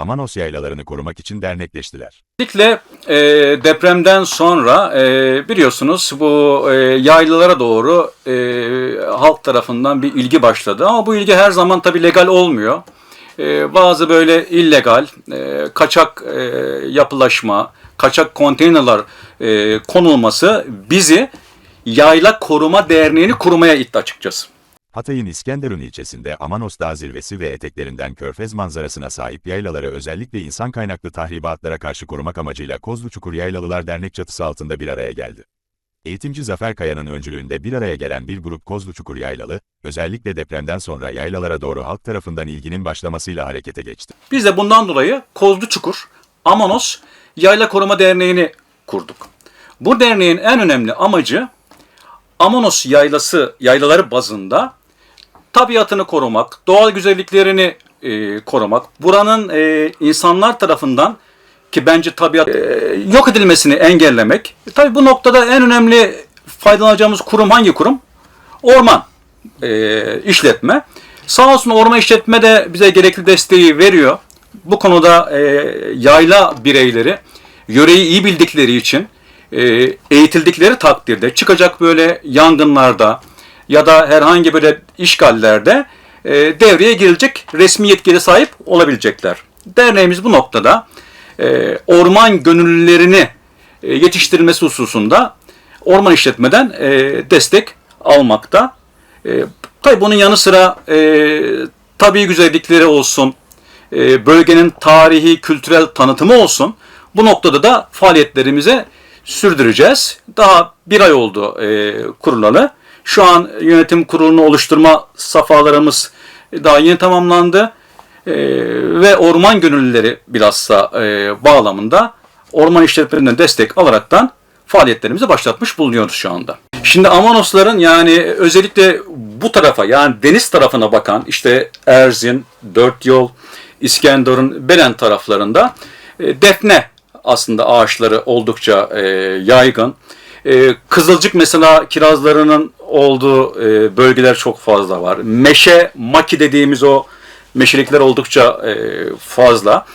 Amanos yaylalarını korumak için dernekleştiler. Özellikle e, depremden sonra e, biliyorsunuz bu e, yaylalara doğru e, halk tarafından bir ilgi başladı. Ama bu ilgi her zaman tabii legal olmuyor. E, bazı böyle illegal, e, kaçak e, yapılaşma, kaçak konteynerler e, konulması bizi Yayla Koruma Derneği'ni kurmaya itti açıkçası. Hatay'ın İskenderun ilçesinde Amanos Dağ zirvesi ve eteklerinden körfez manzarasına sahip yaylaları özellikle insan kaynaklı tahribatlara karşı korumak amacıyla Kozlu Çukur Yaylalılar Dernek çatısı altında bir araya geldi. Eğitimci Zafer Kaya'nın öncülüğünde bir araya gelen bir grup Kozlu Çukur Yaylalı, özellikle depremden sonra yaylalara doğru halk tarafından ilginin başlamasıyla harekete geçti. Biz de bundan dolayı Kozlu Çukur, Amanos Yayla Koruma Derneği'ni kurduk. Bu derneğin en önemli amacı Amanos yaylası, yaylaları bazında tabiatını korumak, doğal güzelliklerini e, korumak, buranın e, insanlar tarafından ki bence tabiat e, yok edilmesini engellemek. E, tabii bu noktada en önemli faydalanacağımız kurum hangi kurum? Orman e, işletme. Sağ olsun orman işletme de bize gerekli desteği veriyor. Bu konuda e, yayla bireyleri yöreyi iyi bildikleri için e, eğitildikleri takdirde çıkacak böyle yangınlarda ya da herhangi böyle işgallerde e, devreye girecek resmi yetkiye sahip olabilecekler. Derneğimiz bu noktada e, orman gönüllülerini e, yetiştirilmesi hususunda orman işletmeden e, destek almakta. E, tabii bunun yanı sıra e, tabii güzellikleri olsun, e, bölgenin tarihi, kültürel tanıtımı olsun. Bu noktada da faaliyetlerimize sürdüreceğiz. Daha bir ay oldu e, kurulalı. Şu an yönetim kurulunu oluşturma safhalarımız daha yeni tamamlandı. E, ve orman gönüllüleri bilhassa e, bağlamında orman işletmelerinden destek alaraktan faaliyetlerimizi başlatmış bulunuyoruz şu anda. Şimdi Amanosların yani özellikle bu tarafa yani deniz tarafına bakan işte Erzin, Dört Yol, İskenderun, Belen taraflarında e, defne aslında ağaçları oldukça e, yaygın. E, Kızılcık mesela kirazlarının olduğu e, bölgeler çok fazla var. Meşe, maki dediğimiz o meşelikler oldukça e, fazla.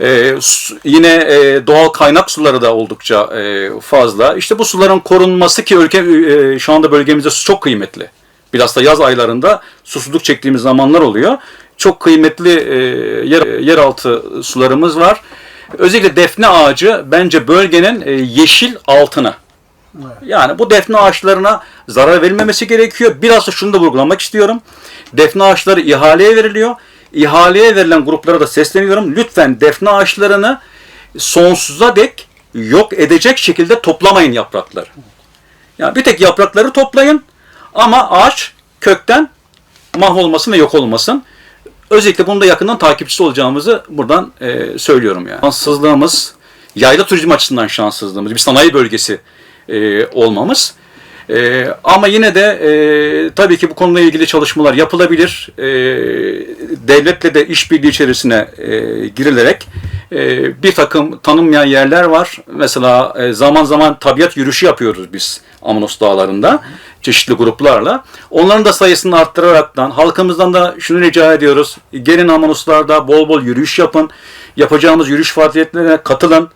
E, su- yine e, doğal kaynak suları da oldukça e, fazla. İşte bu suların korunması ki ülke e, şu anda bölgemizde su çok kıymetli. Bilhassa yaz aylarında susuzluk çektiğimiz zamanlar oluyor. Çok kıymetli e, yer, yeraltı sularımız var. Özellikle defne ağacı bence bölgenin e, yeşil altını. Yani bu defne ağaçlarına zarar verilmemesi gerekiyor. Biraz da şunu da vurgulamak istiyorum. Defne ağaçları ihaleye veriliyor. İhaleye verilen gruplara da sesleniyorum. Lütfen defne ağaçlarını sonsuza dek yok edecek şekilde toplamayın yaprakları. Yani bir tek yaprakları toplayın ama ağaç kökten mahvolmasın ve yok olmasın. Özellikle bunu da yakından takipçisi olacağımızı buradan e, söylüyorum yani. Şanssızlığımız, yayla turizmi açısından şanssızlığımız, bir sanayi bölgesi e, olmamız. E, ama yine de e, tabii ki bu konuyla ilgili çalışmalar yapılabilir. E, devletle de işbirliği içerisine e, girilerek e, bir takım tanınmayan yerler var. Mesela e, zaman zaman tabiat yürüyüşü yapıyoruz biz Amanos Dağları'nda çeşitli gruplarla. Onların da sayısını arttıraraktan halkımızdan da şunu rica ediyoruz. Gelin Amanoslarda bol bol yürüyüş yapın. Yapacağımız yürüyüş faaliyetlerine katılın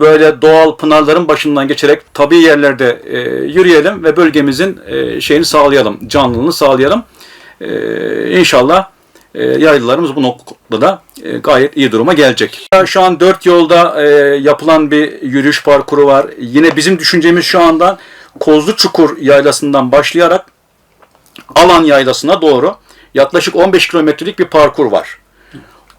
böyle doğal pınarların başından geçerek tabi yerlerde e, yürüyelim ve bölgemizin e, şeyini sağlayalım, canlılığını sağlayalım. E, inşallah e, yaylılarımız bu noktada e, gayet iyi duruma gelecek. Şu an dört yolda e, yapılan bir yürüyüş parkuru var. Yine bizim düşüncemiz şu anda Kozlu Çukur yaylasından başlayarak Alan yaylasına doğru yaklaşık 15 kilometrelik bir parkur var.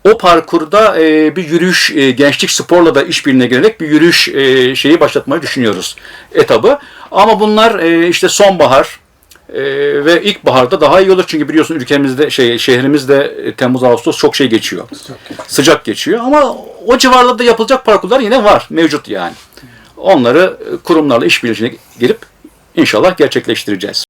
O parkurda e, bir yürüyüş, e, gençlik sporla da işbirliğine girerek bir yürüyüş e, şeyi başlatmayı düşünüyoruz etabı. Ama bunlar e, işte sonbahar e, ve ilkbaharda daha iyi olur çünkü biliyorsun ülkemizde şey şehrimizde e, Temmuz Ağustos çok şey geçiyor. Sıcak geçiyor ama o civarlarda yapılacak parkurlar yine var, mevcut yani. Onları e, kurumlarla işbirliğine gelip inşallah gerçekleştireceğiz.